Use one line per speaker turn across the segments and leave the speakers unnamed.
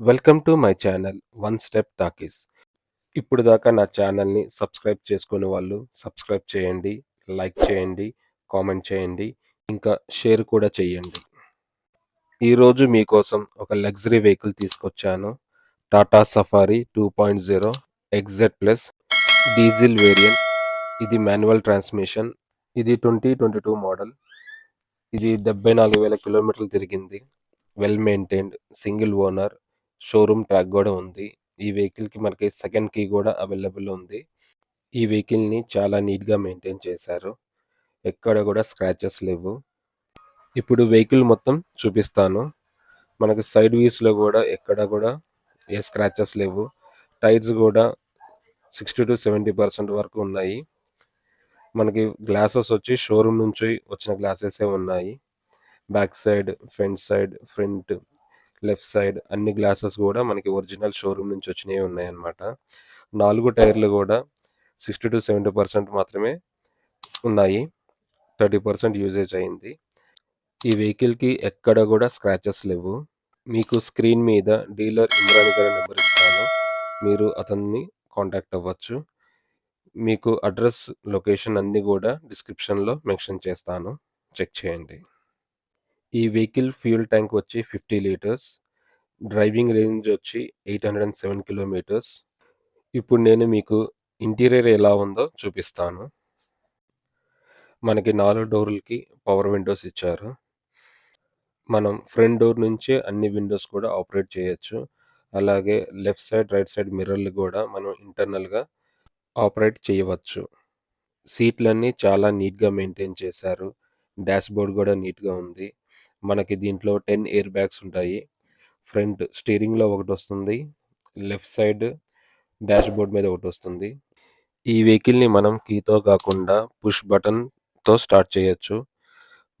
Welcome to my channel one step talkies. ఇప్పుడు దాకా నా ఛానల్ని సబ్స్క్రైబ్ చేసుకునే వాళ్ళు సబ్స్క్రైబ్ చేయండి లైక్ చేయండి కామెంట్ చేయండి ఇంకా షేర్ కూడా చేయండి. ఈరోజు మీకోసం ఒక లగ్జరీ వెహికల్ తీసుకొచ్చాను. Tata Safari two point zero X Z plus diesel variant. ఇది మాన్యువల్ ట్రాన్స్మిషన్. ఇది ట్వంటీ ట్వంటీ టూ మోడల్. ఇది డెబ్బై నాలుగు వేల కిలోమీటర్లు తిరిగింది. Well maintained single owner. Showroom track కూడా ఉంది. ఈ వెహికల్కి మనకి సెకండ్ కీ కూడా అవైలబుల్ ఉంది. ఈ వెహికల్ని చాలా నీట్గా మెయింటైన్ చేశారు. ఎక్కడ కూడా స్క్రాచెస్ లేవు. ఇప్పుడు వెహికల్ మొత్తం చూపిస్తాను. మనకి సైడ్ వీస్లో కూడా ఎక్కడ కూడా ఏ స్క్రాచెస్ లేవు. టైర్స్ కూడా సిక్స్టీ టు సెవెంటీ పర్సెంట్ వరకు ఉన్నాయి. మనకి గ్లాసెస్ వచ్చి షోరూమ్ నుంచి వచ్చిన గ్లాసెసే ఉన్నాయి. Back side front side front left side అన్ని గ్లాసెస్ కూడా మనకి ఒరిజినల్ షోరూమ్ నుంచి వచ్చినవి ఉన్నాయన్నమాట. నాలుగు టైర్లు కూడా సిక్స్టీ టు సెవెంటీ పర్సెంట్ మాత్రమే ఉన్నాయి. థర్టీ పర్సెంట్ యూజేజ్ అయింది. ఈ వెహికల్కి ఎక్కడ కూడా స్క్రాచెస్ లేవు. మీకు స్క్రీన్ మీద డీలర్ ఇమ్రాన్ గారి నెంబర్ ఇస్తాను. మీరు అతన్ని కాంటాక్ట్ అవ్వచ్చు. మీకు అడ్రస్ లొకేషన్ అన్నీ కూడా డిస్క్రిప్షన్లో మెన్షన్ చేస్తాను. చెక్ చేయండి. ఈ వెహికల్ ఫ్యూల్ ట్యాంక్ వచ్చి ఫిఫ్టీ లీటర్స్ డ్రైవింగ్ రేంజ్ వచ్చి eight hundred and seven kilometres. ఇప్పుడు నేను మీకు ఇంటీరియర్ ఎలా ఉందో చూపిస్తాను. మనకి నాలుగు డోర్లకి పవర్ విండోస్ ఇచ్చారు. మనం ఫ్రంట్ డోర్ నుంచే అన్ని విండోస్ కూడా ఆపరేట్ చేయొచ్చు. అలాగే లెఫ్ట్ సైడ్ రైట్ సైడ్ మిర్రర్లు కూడా మనం ఇంటర్నల్గా ఆపరేట్ చేయవచ్చు. సీట్లన్నీ చాలా నీట్గా మెయింటైన్ చేశారు. డాష్ బోర్డ్ కూడా నీట్గా ఉంది. మనకి దీంట్లో టెన్ ఎయిర్ బ్యాగ్స్ ఉంటాయి. ఫ్రంట్ స్టీరింగ్లో ఒకటి వస్తుంది లెఫ్ట్ సైడ్ డాష్ బోర్డ్ మీద ఒకటి వస్తుంది ఈ వెహికల్ని మనం కీతో కాకుండా పుష్ బటన్తో స్టార్ట్ చేయొచ్చు.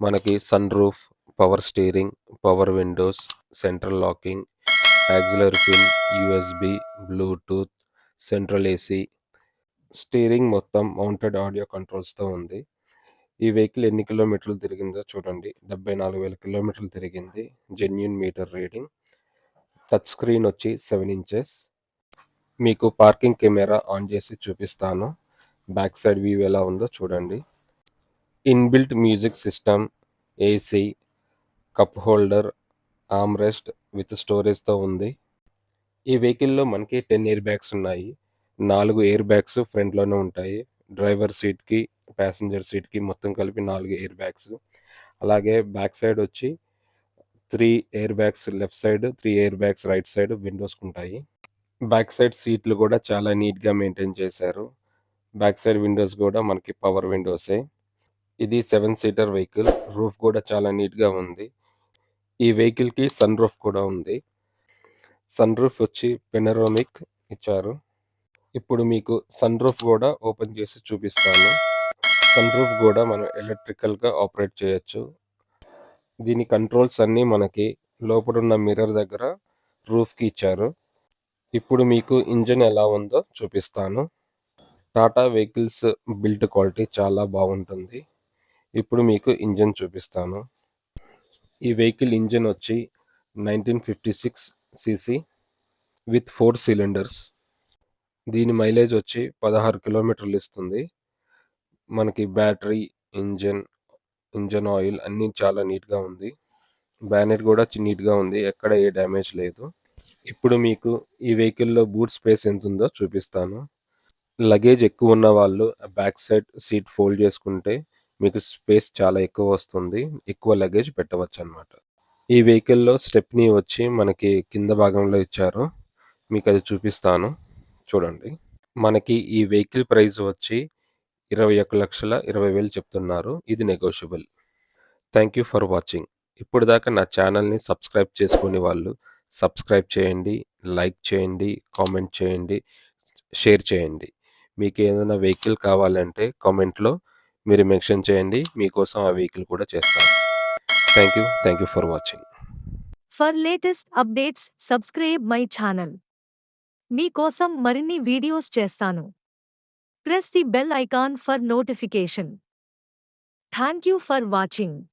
మనకి sunroof power steering power windows central locking accelerator pin USB Bluetooth central AC. Steering మొత్తం మౌంటెడ్ ఆడియో కంట్రోల్స్తో ఉంది. ఈ వెహికల్ ఎన్ని కిలోమీటర్లు తిరిగిందో చూడండి. డెబ్బై నాలుగు వేల కిలోమీటర్లు తిరిగింది. Genuine meter reading. Touch screen వచ్చి సెవెన్ ఇంచెస్. మీకు పార్కింగ్ కెమెరా ఆన్ చేసి చూపిస్తాను. బ్యాక్ సైడ్ వ్యూ ఎలా ఉందో చూడండి. Inbuilt music system AC cup holder armrest with స్టోరేజ్తో ఉంది. ఈ వెహికల్లో మనకి టెన్ ఇయర్ బ్యాగ్స్ ఉన్నాయి. నాలుగు ఎయిర్ బ్యాగ్స్ ఫ్రంట్లోనే ఉంటాయి. డ్రైవర్ సీట్కి ప్యాసింజర్ సీట్కి మొత్తం కలిపి నాలుగు ఎయిర్ బ్యాగ్స్ అలాగే బ్యాక్ సైడ్ వచ్చి three air bags left side three air bags right side windows ఉంటాయి బ్యాక్ సైడ్ సీట్లు కూడా చాలా నీట్గా మెయింటైన్ చేశారు. బ్యాక్ సైడ్ విండోస్ కూడా మనకి పవర్ విండోసే ఇది సెవెన్ సీటర్ వెహికల్ రూఫ్ కూడా చాలా నీట్గా ఉంది. ఈ వెహికల్కి సన్ రూఫ్ కూడా ఉంది. సన్ రూఫ్ వచ్చి పెనరోమిక్ ఇచ్చారు. ఇప్పుడు మీకు సన్ రూఫ్ కూడా ఓపెన్ చేసి చూపిస్తాను. సన్ రూఫ్ కూడా మనం ఎలక్ట్రికల్గా ఆపరేట్ చేయొచ్చు. దీని కంట్రోల్స్ అన్నీ మనకి లోపడున్న మిర్రర్ దగ్గర రూఫ్కి ఇచ్చారు. ఇప్పుడు మీకు ఇంజన్ ఎలా ఉందో చూపిస్తాను. టాటా వెహికల్స్ బిల్డ్ క్వాలిటీ చాలా బాగుంటుంది. ఇప్పుడు మీకు ఇంజన్ చూపిస్తాను. ఈ వెహికల్ ఇంజన్ వచ్చి nineteen fifty six CC with four cylinders. దీని మైలేజ్ వచ్చి పదహారు కిలోమీటర్లు ఇస్తుంది. మనకి బ్యాటరీ ఇంజన్ ఇంజన్ ఆయిల్ అన్నీ చాలా నీట్గా ఉంది. బ్యానెట్ కూడా నీట్గా ఉంది. ఎక్కడ ఏ డ్యామేజ్ లేదు. ఇప్పుడు మీకు ఈ వెహికల్లో బూట్ స్పేస్ ఎంత ఉందో చూపిస్తాను. లగేజ్ ఎక్కువ ఉన్న వాళ్ళు బ్యాక్ సైడ్ సీట్ ఫోల్డ్ చేసుకుంటే మీకు స్పేస్ చాలా ఎక్కువ వస్తుంది. ఎక్కువ లగేజ్ పెట్టవచ్చు అనమాట ఈ వెహికల్లో స్టెప్ని వచ్చి మనకి కింద భాగంలో ఇచ్చారు. మీకు అది చూపిస్తాను. చూడండి. మనకి ఈ వెహికల్ ప్రైస్ వచ్చి ఇరవై ఒక్క లక్షల ఇరవై వేలు చెప్తున్నారు. ఇది negotiable thank you for watching ఇప్పుడు దాకా నా ఛానల్ని సబ్స్క్రైబ్ చేసుకునే వాళ్ళు సబ్స్క్రైబ్ చేయండి లైక్ చేయండి కామెంట్ చేయండి షేర్ చేయండి. మీకు ఏదైనా వెహికల్ కావాలంటే కామెంట్లో మీరు మెన్షన్ చేయండి మీకోసం ఆ వెహికల్ కూడా చేస్తాను. Thank you thank you for watching
for latest updates subscribe my channel మీకోసం మరిన్ని వీడియోస్ చేస్తాను. Press the bell icon for notification. Thank you for watching.